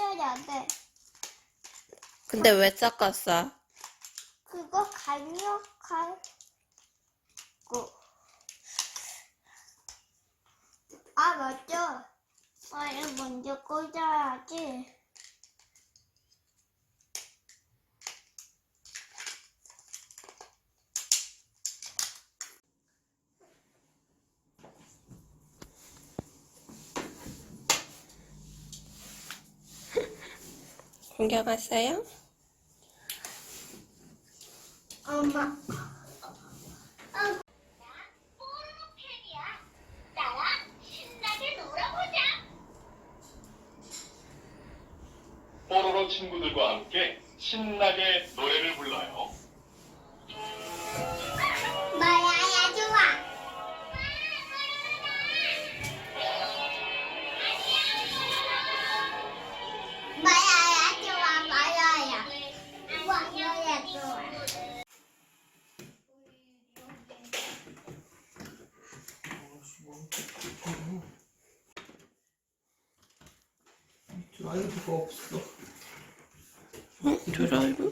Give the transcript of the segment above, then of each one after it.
꽂아야 돼. 근데 왜 섞었어? 그거 강력하고 아 맞죠? 아얘 먼저 꽂아야지. 왔어요? 엄마. 뽀로로 친구들과 함께 신나게 노 드라이브가 없어. 응? 드라이브?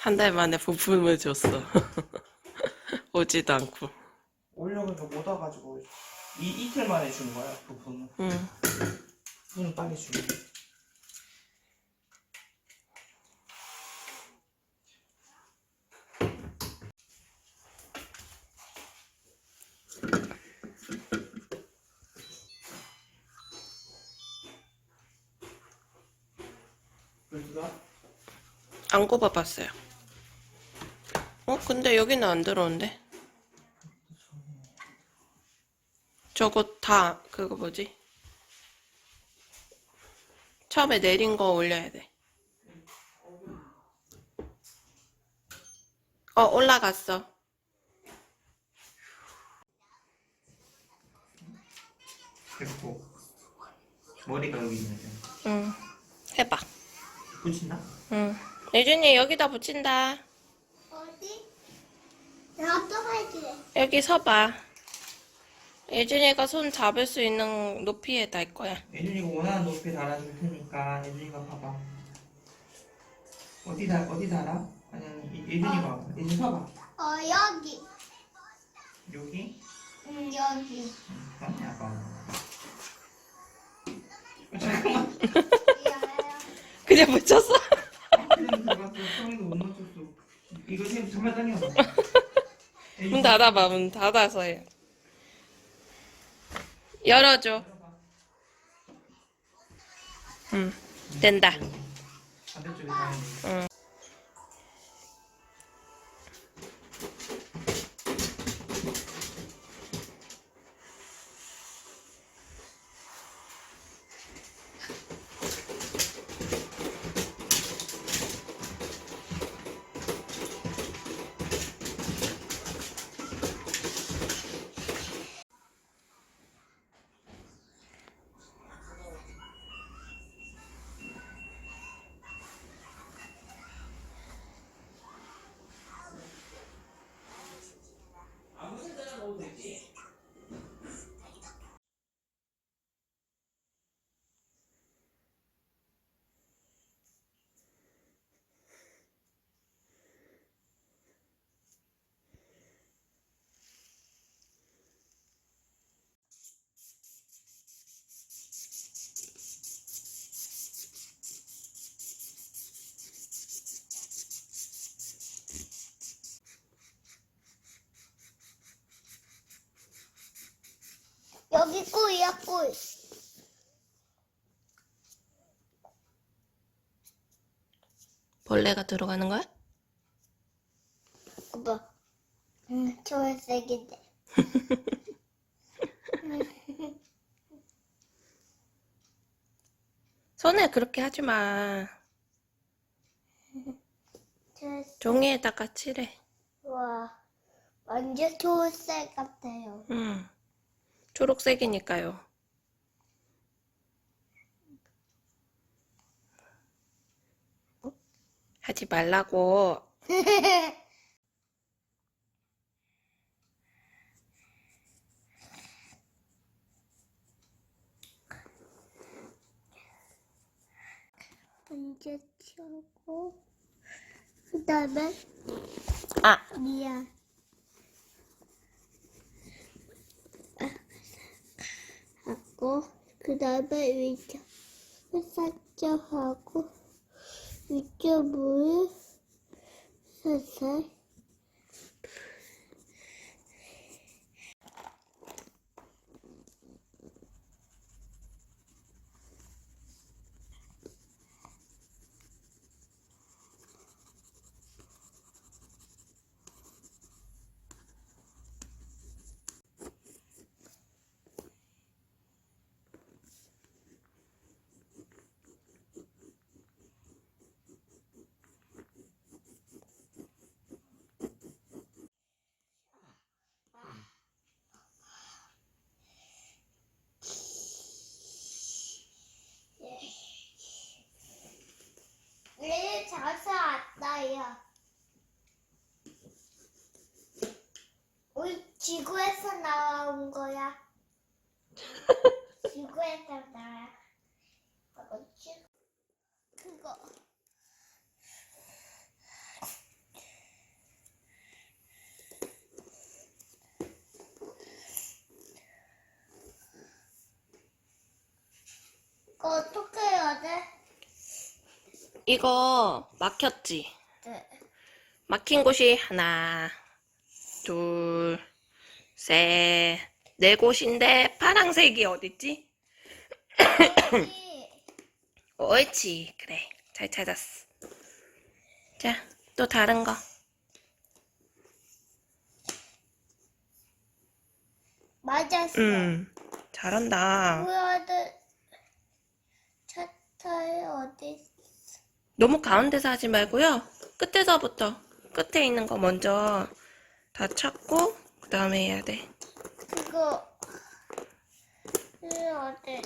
한 달 만에 부품을 줬어. 오지도 않고. 올려니까 못 와가지고 이 이틀 만에 주는 거야 부품은. 응. 부품은 빨리 주는. 거야. 안 꼽아봤어요. 어? 근데 여기는 안 들어온대. 저거 다 그거 뭐지? 처음에 내린 거 올려야 돼. 어, 올라갔어. 됐고 머리가 여기 있네. 응. 해봐. 붙인다? 응. 예준이 여기다 붙인다. 어디? 나또 할게. 여기 서봐. 예준이가 손 잡을 수 있는 높이에 달 거야. 예준이가 원하는 높이에 달아줄 테니까 예준이가 봐봐. 어디 달 어디 달아? 아니 아니 예준이가 봐봐. 예준이 서봐. 어 여기. 여기. 응 여기. 아니 아빠. 어, 잠깐만. 그냥 붙였어? 그냥 들어갔어. 처음에도 못 맞췄어. 이거 지금 정말 당겨. 문 닫아봐, 문 닫아서 해. 열어줘. 응, 된다. 반대쪽에. 응. 여기 꿀이야 꿀. 벌레가 들어가는 거야? 오빠. 응 초록색인데. 손에 그렇게 하지 마. 초록색. 종이에다가 칠해. 와 완전 초록색 같아요. 응. 초록색이니까요. 하지 말라고. 먼저 치우고 그다음에 아, 미안. 하고 그 다음에 위쪽 살짝 하고 위쪽을 살살 얘 자서 왔다요. 우리 지구에서 나온 거야. 지구에서 나와. 그거 지- 그거. 그거 어떻게 해야 돼? 이거 막혔지? 네. 막힌 곳이 하나, 둘, 셋, 네 곳인데 파랑색이 어딨지? 옳지. 그래. 잘 찾았어. 자, 또 다른 거. 맞았어. 음, 잘한다. 우야들 차타에 어디 있어? 너무 가운데서 하지 말고요. 끝에서부터 끝에 있는 거 먼저 다 찾고 그 다음에 해야 돼. 그거 그 어디?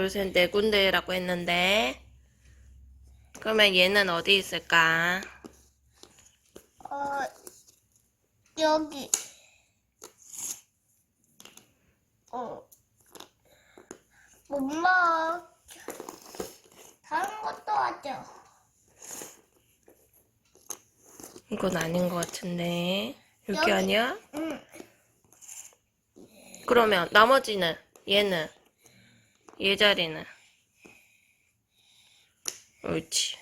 요새 네 군데라고 했는데 그러면 얘는 어디 있을까? 어 여기. 어. 엄마 다른 것도 하죠. 이건 아닌 것 같은데 여기, 여기. 아니야? 응. 그러면 나머지는 얘는 얘 자리는 옳지.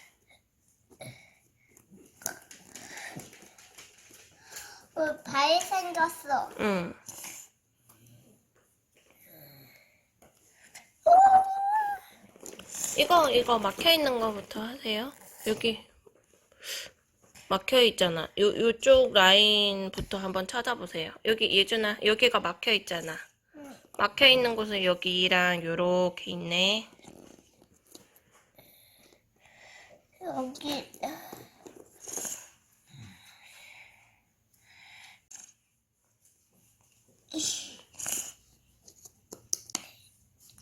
어, 발 생겼어. 응. 이거 이거 막혀 있는 거부터 하세요. 여기 막혀 있잖아. 요 요쪽 라인부터 한번 찾아보세요. 여기 예준아 여기가 막혀 있잖아. 응. 막혀 있는 곳은 여기랑 요렇게 있네. 여기.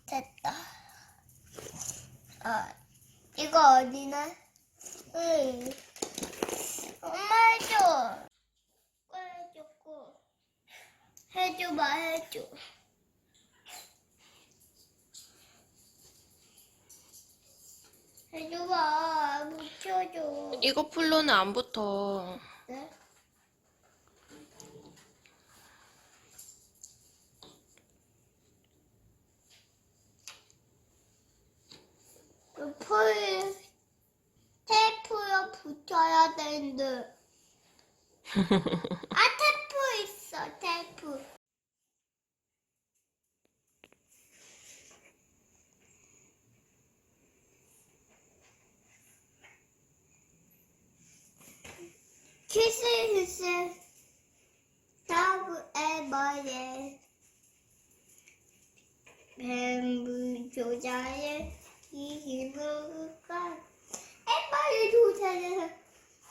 됐다. 아, 이거 어디나? 응. 엄마 해줘. 꼭 해줘, 꼭. 해줘봐, 해줘. 해줘봐, 묻혀줘. 이거 풀로는 안 붙어. 네? 그 풀, 테이프로 붙여야 되는데. 아, 테이프 있어, 테이프. 키스, 키스. 다음에 뭐예? 뱀을 조자에 이 힘을 까? 엠버를 조자에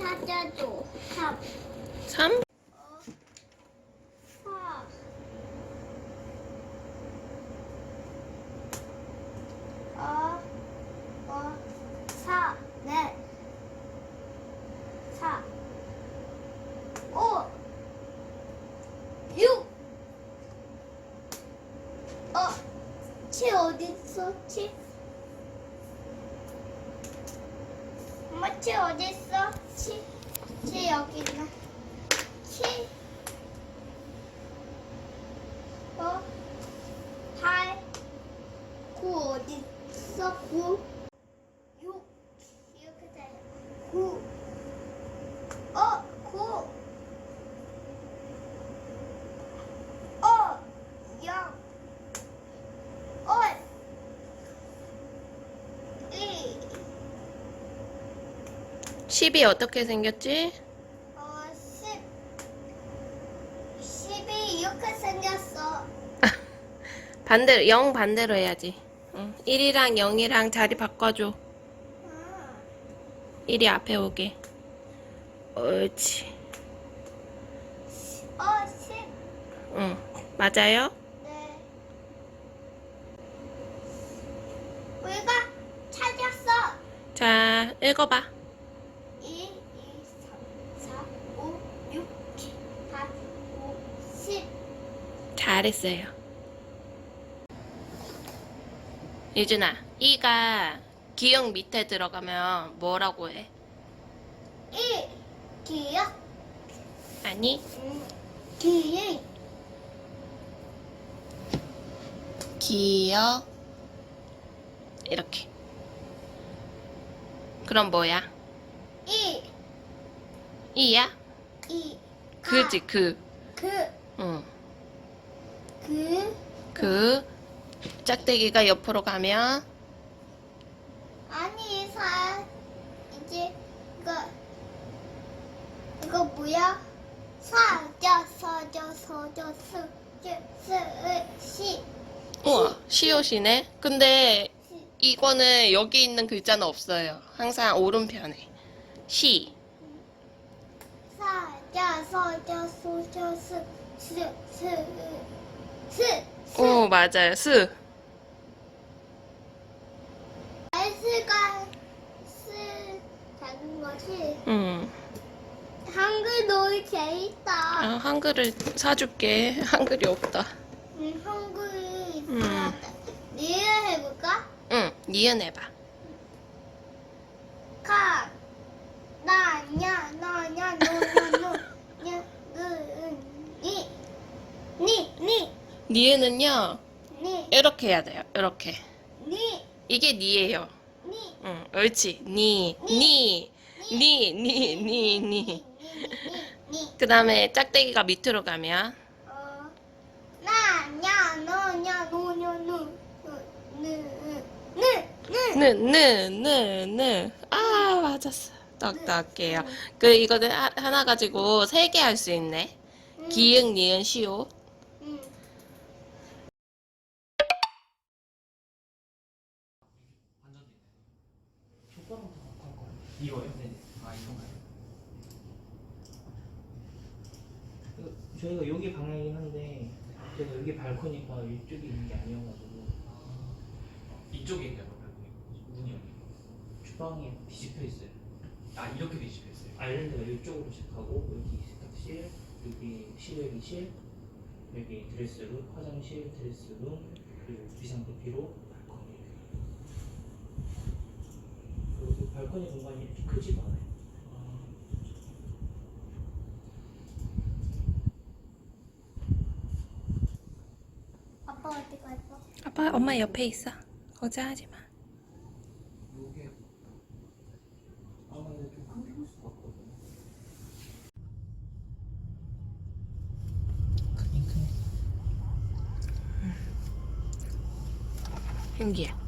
찾아줘. 삼. 3? 어. 사. 어. 어. 사. 넷. 사. 오. 육. 어. 치 어딨어? 치? 엄마 치 어딨어? 치. 치 여기 있나? 치. 어. 팔. 구 어딨어? 구. 육. 이렇게 돼. 구. 어, 구. 어, 영. 어. 이. 10이 어떻게 생겼지? 어, 십. 십 이 이렇게 생겼어. 반대로 0 반대로 해야지. 응. 1이랑 0이랑 자리 바꿔줘. 아, 1이 앞에 오게. 옳지. 어, 십. 응. 맞아요? 네. 우리가 찾았어. 자, 읽어봐. 잘했어요. 유준아, 2가 기억 밑에 들어가면 뭐라고 해? 1. 기억. 아니, 음, 기억. 기억. 이렇게. 그럼 뭐야? 1. 2야? 2. 그지, 그. 그. 응. 그. 그. 짝대기가 옆으로 가면 아니, 사. 이제, 이거. 이거 뭐야? 사자, 사자, 사자, 스, 스, 스, 시. 우와, 시옷이네. 근데 시. 이거는 여기 있는 글자는 없어요. 항상 오른편에. 시. 사자, 사자, 소자, 스, 스, 스, 스, 스. 오, 맞아요. 스. S가 스 작은 것이 응. 한글 놀이 아, 재밌다. 한글을 사줄게. 한글이 없다. 응, 한글이 음. 있어야 돼. 이해 해볼까? 응, 니은 해봐. 카, 나, 냐, 너, 냐, 너, 너, 너, 냐, 그, 은, 니, 니, 니, 니은은요, 니, 이렇게 해야 돼요. 이렇게. 니, 이게 니예요. 니, 응, 옳지. 니, 니, 니, 니, 니, 니. 니, 니, 니. 그 다음에 짝대기가 밑으로 가면, 어, 나, 냐, 너, 냐, 너, 냐, 너, 느, 느, 느, 느. 느, 느, 느, 느. 아, 맞았어. 똑똑해요. 그, 이거는 하- 하나 가지고 세 개 할 수 있네. 기응, 니은, 시오. 응. 거예요. 이거요? 네. 아 이건가요? 그, 저희가 여기 방향이긴 한데 제가 여기 발코니가 이쪽에 있는 게 아니어가지고 이쪽에 있냐고 문이 여기. 주방에 뒤집혀 있어요. 아 이렇게 뒤집혀 있어요. 아일랜드가 이쪽으로 시작하고 여기 세탁실, 여기 실외기실, 여기 드레스룸, 화장실, 드레스룸, 그리고 비상급기로 발코니. 그 발코니 공간이 이렇게 크지가 않아요. 아빠 어디 갔어? 아빠 엄마 옆에 있어. 거자하지 마. 요게 아 근데 좀볼 수가 없거든. 크긴 크네. 현기야.